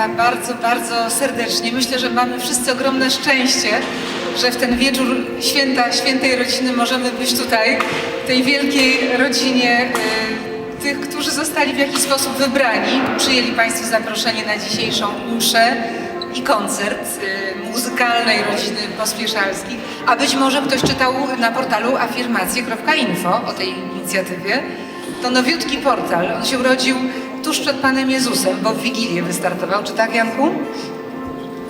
Państwa bardzo, bardzo serdecznie. Myślę, że mamy wszyscy ogromne szczęście, że w ten wieczór święta, świętej rodziny możemy być tutaj, w tej wielkiej rodzinie y, tych, którzy zostali w jakiś sposób wybrani. Przyjęli Państwo zaproszenie na dzisiejszą mszę i koncert y, muzykalnej rodziny pospieszalskich. A być może ktoś czytał na portalu afirmacje.info o tej inicjatywie. To nowiutki portal. On się urodził tuż przed Panem Jezusem, bo w Wigilię wystartował. Czy tak, Janku?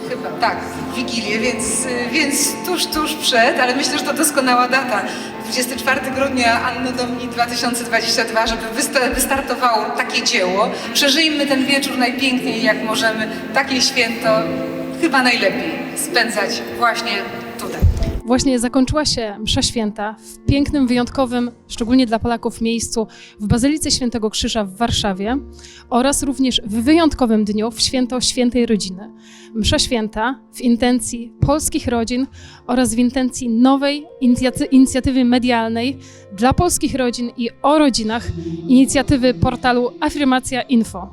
Chyba tak, w Wigilię, więc, więc tuż, tuż przed, ale myślę, że to doskonała data. 24 grudnia Anno Domini 2022, żeby wysta- wystartowało takie dzieło. Przeżyjmy ten wieczór najpiękniej jak możemy. Takie święto chyba najlepiej spędzać właśnie tutaj. Właśnie zakończyła się msza święta w pięknym, wyjątkowym, szczególnie dla Polaków miejscu w Bazylice Świętego Krzyża w Warszawie oraz również w wyjątkowym dniu w święto Świętej Rodziny. Msza święta w intencji polskich rodzin oraz w intencji nowej inicjaty- inicjatywy medialnej dla polskich rodzin i o rodzinach inicjatywy portalu Afirmacja Info.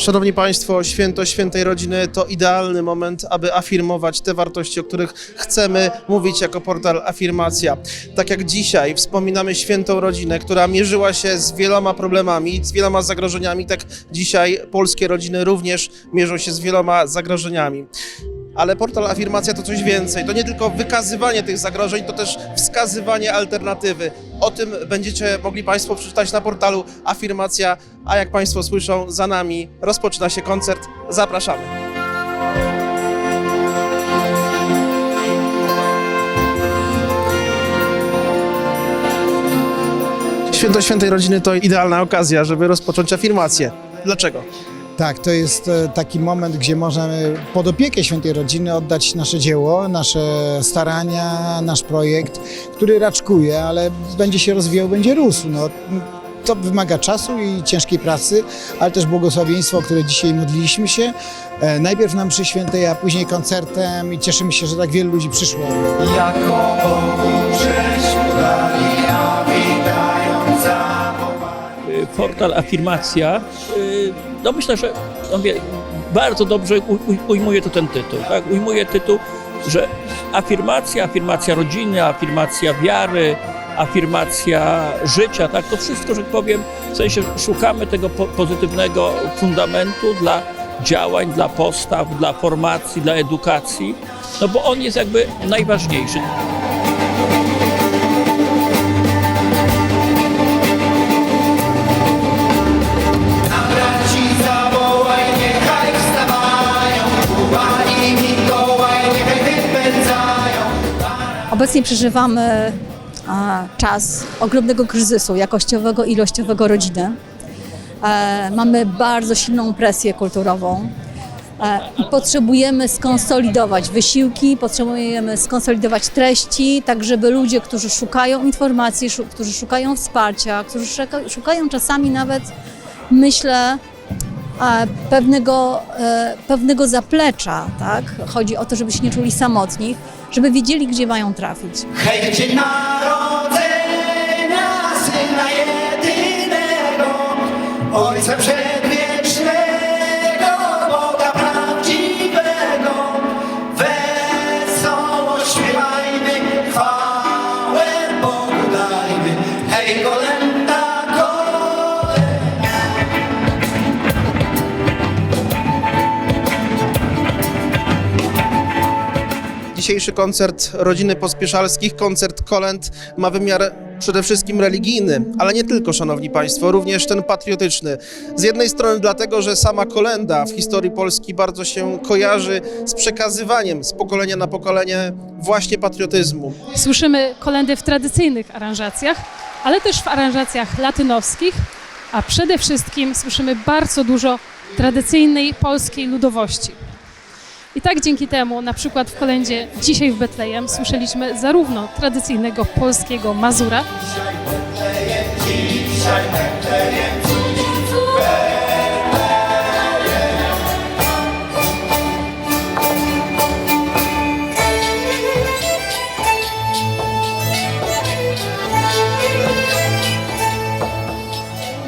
Szanowni Państwo, święto świętej rodziny to idealny moment, aby afirmować te wartości, o których chcemy mówić jako portal Afirmacja. Tak jak dzisiaj wspominamy świętą rodzinę, która mierzyła się z wieloma problemami, z wieloma zagrożeniami, tak dzisiaj polskie rodziny również mierzą się z wieloma zagrożeniami. Ale portal Afirmacja to coś więcej. To nie tylko wykazywanie tych zagrożeń, to też wskazywanie alternatywy. O tym będziecie mogli Państwo przeczytać na portalu Afirmacja, a jak Państwo słyszą, za nami rozpoczyna się koncert. Zapraszamy. Święto Świętej Rodziny to idealna okazja, żeby rozpocząć afirmację. Dlaczego? Tak, to jest e, taki moment, gdzie możemy pod opiekę Świętej Rodziny oddać nasze dzieło, nasze starania, nasz projekt, który raczkuje, ale będzie się rozwijał, będzie rósł. No, to wymaga czasu i ciężkiej pracy, ale też błogosławieństwo, o które dzisiaj modliliśmy się. E, Najpierw na mszy świętej, a później koncertem i cieszymy się, że tak wielu ludzi przyszło. y, portal Afirmacja, no myślę, że no bardzo dobrze ujmuje to ten tytuł. Tak? Ujmuje tytuł, że afirmacja, afirmacja rodziny, afirmacja wiary, afirmacja życia, tak? to wszystko, że tak powiem, w sensie szukamy tego po- pozytywnego fundamentu dla działań, dla postaw, dla formacji, dla edukacji, no bo on jest jakby najważniejszy. Obecnie przeżywamy a, czas ogromnego kryzysu jakościowego, ilościowego rodziny. E, mamy bardzo silną presję kulturową. E, i potrzebujemy skonsolidować wysiłki, potrzebujemy skonsolidować treści, tak żeby ludzie, którzy szukają informacji, którzy szukają wsparcia, którzy szuka, szukają czasami nawet, myślę, e, pewnego, e, pewnego zaplecza, tak? Chodzi o to, żeby się nie czuli samotni, żeby wiedzieli, gdzie mają trafić. Hej, dzień narodzenia Syna jedynego, Ojca Przedwiecznego, Dzisiejszy koncert rodziny pospieszalskich, koncert kolęd ma wymiar przede wszystkim religijny, ale nie tylko, szanowni państwo, również ten patriotyczny. Z jednej strony dlatego, że sama kolenda w historii Polski bardzo się kojarzy z przekazywaniem z pokolenia na pokolenie właśnie patriotyzmu. Słyszymy kolendy w tradycyjnych aranżacjach, ale też w aranżacjach latynowskich, a przede wszystkim słyszymy bardzo dużo tradycyjnej polskiej ludowości. I tak dzięki temu, na przykład w kolendzie Dzisiaj w Betlejem słyszeliśmy zarówno tradycyjnego polskiego Mazura,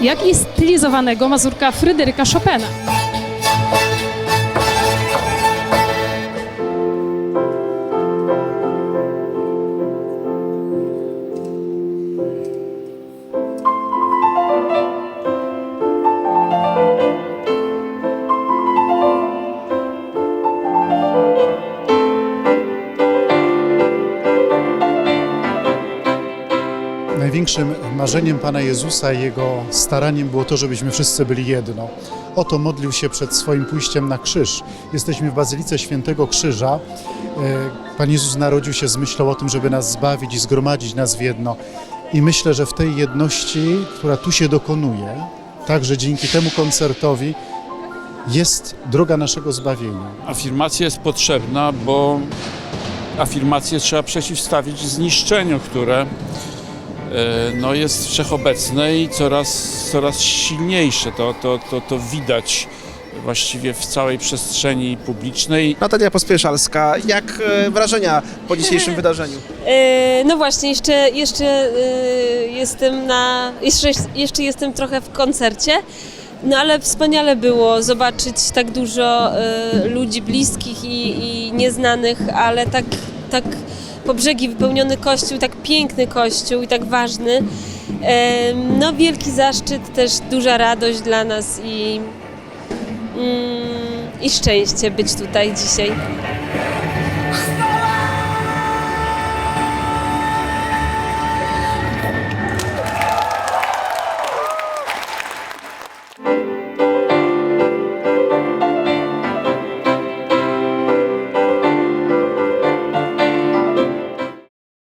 jak i stylizowanego Mazurka Fryderyka Chopina. Największym marzeniem Pana Jezusa i Jego staraniem było to, żebyśmy wszyscy byli jedno. O to modlił się przed swoim pójściem na krzyż. Jesteśmy w Bazylice Świętego Krzyża. E, Pan Jezus narodził się z myślą o tym, żeby nas zbawić i zgromadzić nas w jedno. I myślę, że w tej jedności, która tu się dokonuje, także dzięki temu koncertowi, jest droga naszego zbawienia. Afirmacja jest potrzebna, bo afirmację trzeba przeciwstawić zniszczeniu, które no, jest wszechobecne i coraz, coraz silniejsze. To, to, to, to widać właściwie w całej przestrzeni publicznej. Natalia Pospieszalska, jak e, wrażenia po dzisiejszym wydarzeniu? E, No właśnie, jeszcze, jeszcze e, jestem na. Jeszcze, jeszcze jestem trochę w koncercie. No ale wspaniale było zobaczyć tak dużo e, ludzi bliskich i, i nieznanych, ale tak, tak po brzegi wypełniony kościół, tak piękny kościół i tak ważny. No wielki zaszczyt, też duża radość dla nas i, mm, i szczęście być tutaj dzisiaj.